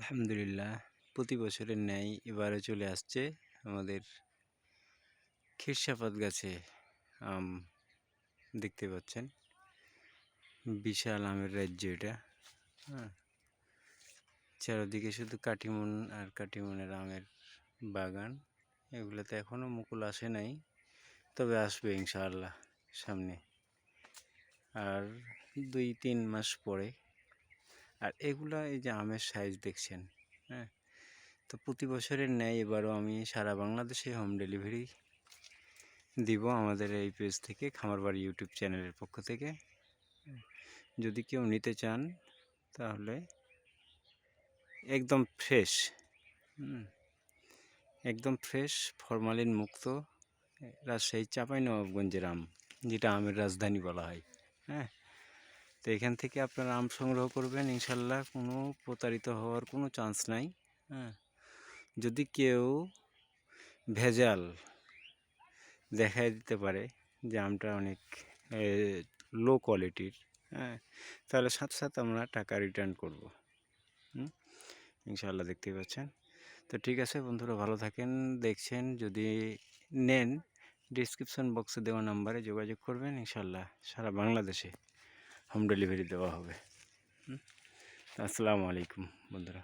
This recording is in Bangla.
আলহামদুলিল্লাহ, প্রতি বছরের ন্যায় এবারে চলে আসছে আমাদের খিরসাপাত গাছে আম দেখতে পাচ্ছেন। বিশাল আমের রাজ্য এটা হ্যাঁ। চারদিকে শুধু কাটিমন আর কাটিমনের আমের বাগান, এগুলোতে এখনও মুকুল আসে নাই, তবে আসবে ইনশাআল্লাহ সামনে। আর দুই তিন মাস পরে আর এগুলা এই যে আমের সাইজ দেখছেন হ্যাঁ? তো প্রতি বছরের ন্যায় এবারও আমি সারা বাংলাদেশে হোম ডেলিভারি দিব আমাদের এই পেজ থেকে, খামারবাড়ি ইউটিউব চ্যানেলের পক্ষ থেকে। যদি কেউ নিতে চান, তাহলে একদম ফ্রেশ একদম ফ্রেশ ফরমালিন মুক্ত রাজশাহী চাঁপাইনবাবগঞ্জের আম, যেটা আমের রাজধানী বলা হয় হ্যাঁ? তো এখান থেকে আপনারা আম সংগ্রহ করবেন, ইনশাল্লাহ কোনো প্রতারিত হওয়ার কোনো চান্স নাই হ্যাঁ। যদি কেউ ভেজাল দেখায় দিতে পারে যে আমটা অনেক লো কোয়ালিটির হ্যাঁ তাহলে সাথে সাথে আমরা টাকা রিটার্ন করব ইনশাল্লাহ দেখতেই পাচ্ছেন। তো ঠিক আছে বন্ধুরা, ভালো থাকেন, দেখছেন, যদি নেন ডিসক্রিপশন বক্সে দেওয়া নাম্বারে যোগাযোগ করবেন, ইনশাল্লাহ সারা বাংলাদেশে। হোম ডেলিভারি দেওয়া হবে। আসসালামু আলাইকুম বন্ধুরা।